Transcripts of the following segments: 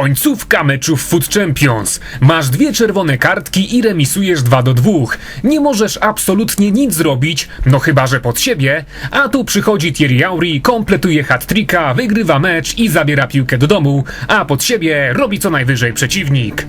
Końcówka meczów Food Champions. Masz dwie czerwone kartki i remisujesz 2 do 2. Nie możesz absolutnie nic zrobić, no chyba że pod siebie. A tu przychodzi Thierry Henry, kompletuje hat-tricka, wygrywa mecz i zabiera piłkę do domu, a pod siebie robi co najwyżej przeciwnik.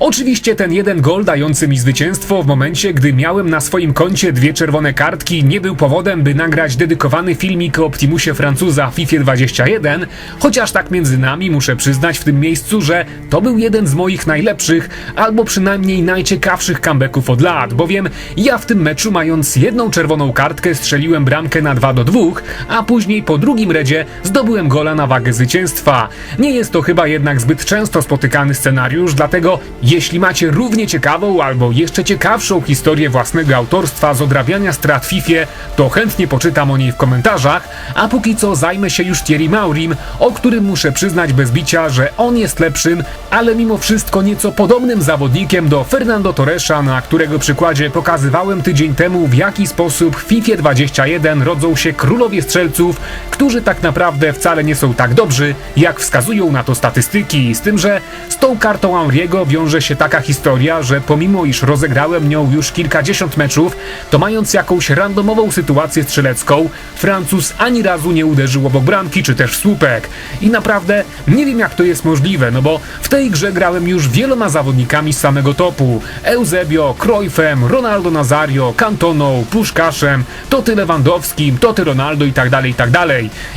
Oczywiście ten jeden gol dający mi zwycięstwo w momencie, gdy miałem na swoim koncie dwie czerwone kartki, nie był powodem, by nagrać dedykowany filmik o Optimusie Francuza FIFA 21, chociaż tak między nami muszę przyznać w tym miejscu, że to był jeden z moich najlepszych, albo przynajmniej najciekawszych comebacków od lat, bowiem ja w tym meczu mając jedną czerwoną kartkę strzeliłem bramkę na 2 do 2, a później po drugim redzie zdobyłem gola na wagę zwycięstwa. Nie jest to chyba jednak zbyt często spotykany scenariusz, dlatego jeśli macie równie ciekawą albo jeszcze ciekawszą historię własnego autorstwa z odrabiania strat FIFA, to chętnie poczytam o niej w komentarzach, a póki co zajmę się już Thierry Maurim, o którym muszę przyznać bez bicia, że on jest lepszym, ale mimo wszystko nieco podobnym zawodnikiem do Fernando Torresa, na którego przykładzie pokazywałem tydzień temu w jaki sposób w FIFA 21 rodzą się królowie strzelców, którzy tak naprawdę wcale nie są tak dobrzy, jak wskazują na to statystyki, z tym, że z tą kartą Henry'ego wiąże się taka historia, że pomimo iż rozegrałem nią już kilkadziesiąt meczów, to mając jakąś randomową sytuację strzelecką, Francuz ani razu nie uderzył obok bramki czy też słupek. I naprawdę nie wiem jak to jest możliwe, no bo w tej grze grałem już wieloma zawodnikami z samego topu. Eusebio, Cruyffem, Ronaldo Nazario, Cantoną, Puszkaszem, Toty Lewandowskim, Toty Ronaldo i tak dalej, i tak.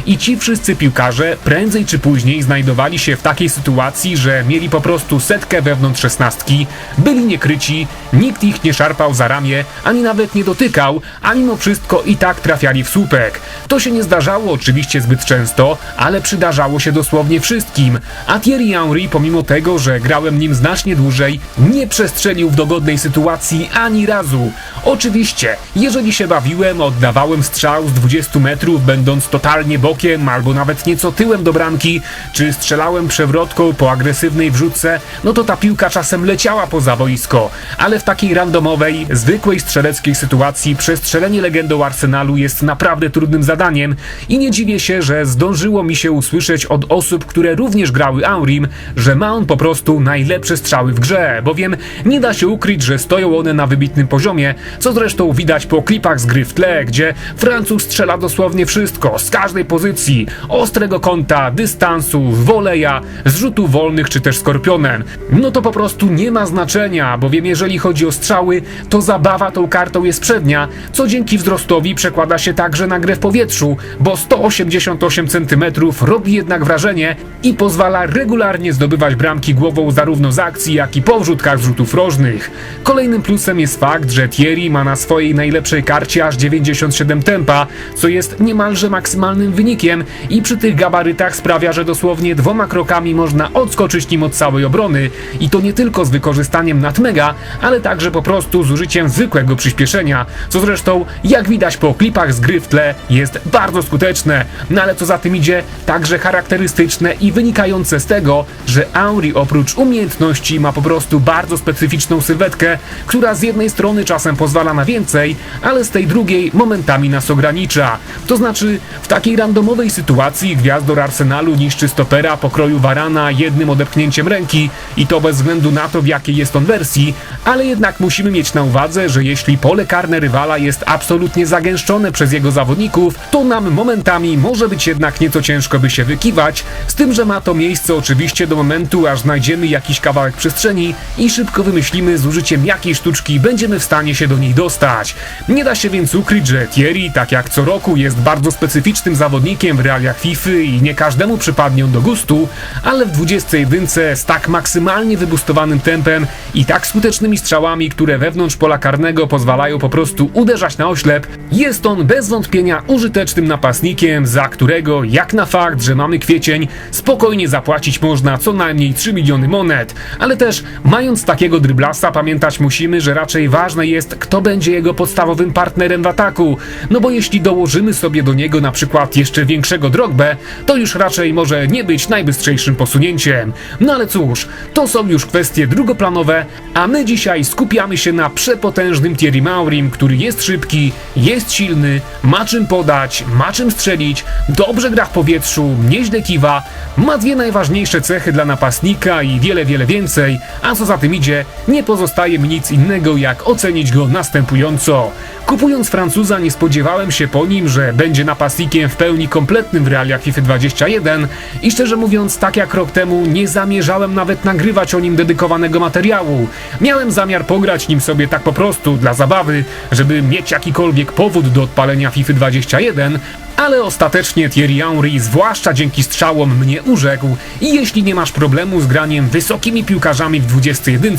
I ci wszyscy piłkarze prędzej czy później znajdowali się w takiej sytuacji, że mieli po prostu setkę wewnątrz szesnastki, byli niekryci, nikt ich nie szarpał za ramię, ani nawet nie dotykał, a mimo wszystko i tak trafiali w słupek. To się nie zdarzało oczywiście zbyt często, ale przydarzało się dosłownie wszystkim, a Thierry Henry pomimo tego, że grałem nim znacznie dłużej, nie przestrzelił w dogodnej sytuacji ani razu. Oczywiście, jeżeli się bawiłem, oddawałem strzał z 20 metrów, będąc totalnie bokiem albo nawet nieco tyłem do bramki, czy strzelałem przewrotką po agresywnej wrzutce, no to ta piłka czasem leciała poza boisko, ale w takiej randomowej, zwykłej strzeleckiej sytuacji przestrzelenie legendą Arsenalu jest naprawdę trudnym zadaniem i nie dziwię się, że zdążyło mi się usłyszeć od osób, które również grały Aurim, że ma on po prostu najlepsze strzały w grze, bowiem nie da się ukryć, że stoją one na wybitnym poziomie, co zresztą widać po klipach z gry w tle, gdzie Francuz strzela dosłownie wszystko, z każdej pozycji, ostrego kąta, dystansu, woleja, z rzutów wolnych czy też skorpionem. No to po prostu nie ma znaczenia, bowiem jeżeli chodzi o strzały, to zabawa tą kartą jest przednia, co dzięki wzrostowi przekłada się także na grę w powietrzu, bo 188 cm robi jednak wrażenie i pozwala regularnie zdobywać bramki głową zarówno z akcji, jak i po wrzutkach z rzutów rożnych. Kolejnym plusem jest fakt, że Thierry ma na swojej najlepszej karcie aż 97 tempa, co jest niemalże maksymalnym wynikiem i przy tych gabarytach sprawia, że dosłownie dwoma krokami można odskoczyć nim od całej obrony i to nie tylko z wykorzystaniem natmega, ale także po prostu z użyciem zwykłego przyspieszenia, co zresztą jak widać po klipach z gry w tle jest bardzo skuteczne, no ale co za tym idzie także charakterystyczne i wynikające z tego, że Auri oprócz umiejętności ma po prostu bardzo specyficzną sylwetkę, która z jednej strony czasem pozwala na więcej, ale z tej drugiej momentami nas ogranicza. To znaczy, w takiej randomowej sytuacji gwiazdor Arsenalu niszczy stopera pokroju Varana jednym odepchnięciem ręki i to bez względu na to w jakiej jest on wersji, ale jednak musimy mieć na uwadze, że jeśli pole karne rywala jest absolutnie zagęszczone przez jego zawodników, to nam momentami może być jednak nieco ciężko by się wykiwać, z tym, że ma to miejsce oczywiście do momentu, aż znajdziemy jakiś kawałek przestrzeni i szybko wymyślimy z użyciem jakiej sztuczki będziemy w stanie się do niej dostać. Nie da się więc ukryć, że Thierry, tak jak co roku, jest bardzo specyficznym zawodnikiem w realiach FIFA i nie każdemu przypadnie on do gustu, ale w 21 z tak maksymalnie wybustowanym tempem i tak skutecznymi strzałami, które wewnątrz pola karnego pozwalają po prostu uderzać na oślep, jest on bez wątpienia użytecznym napastnikiem, za którego, jak na fakt, że mamy kwiecień, spokojnie zapłacić można co najmniej 3 miliony monet. Ale też, mając takiego dryblasa, pamiętać musimy, że raczej ważne jest, kto będzie jego podstawowym partnerem w ataku. No bo jeśli dołożymy sobie do niego na przykład jeszcze większego drogbę, to już raczej może nie być najbystrzejszym posunięciem. No ale cóż, to są już kwestie kwestie drugoplanowe, a my dzisiaj skupiamy się na przepotężnym Thierry Maurim, który jest szybki, jest silny, ma czym podać, ma czym strzelić, dobrze gra w powietrzu, nieźle kiwa, ma dwie najważniejsze cechy dla napastnika i wiele, wiele więcej, a co za tym idzie, nie pozostaje mi nic innego jak ocenić go następująco. Kupując Francuza nie spodziewałem się po nim, że będzie napastnikiem w pełni kompletnym w realiach FIFA 21 i szczerze mówiąc, tak jak rok temu nie zamierzałem nawet nagrywać o nim dedykowanego materiału. Miałem zamiar pograć nim sobie tak po prostu, dla zabawy, żeby mieć jakikolwiek powód do odpalenia FIFA 21, ale ostatecznie Thierry Henry, zwłaszcza dzięki strzałom, mnie urzekł i jeśli nie masz problemu z graniem wysokimi piłkarzami w 21,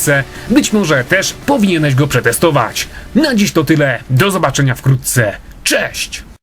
być może też powinieneś go przetestować. Na dziś to tyle, do zobaczenia wkrótce, cześć!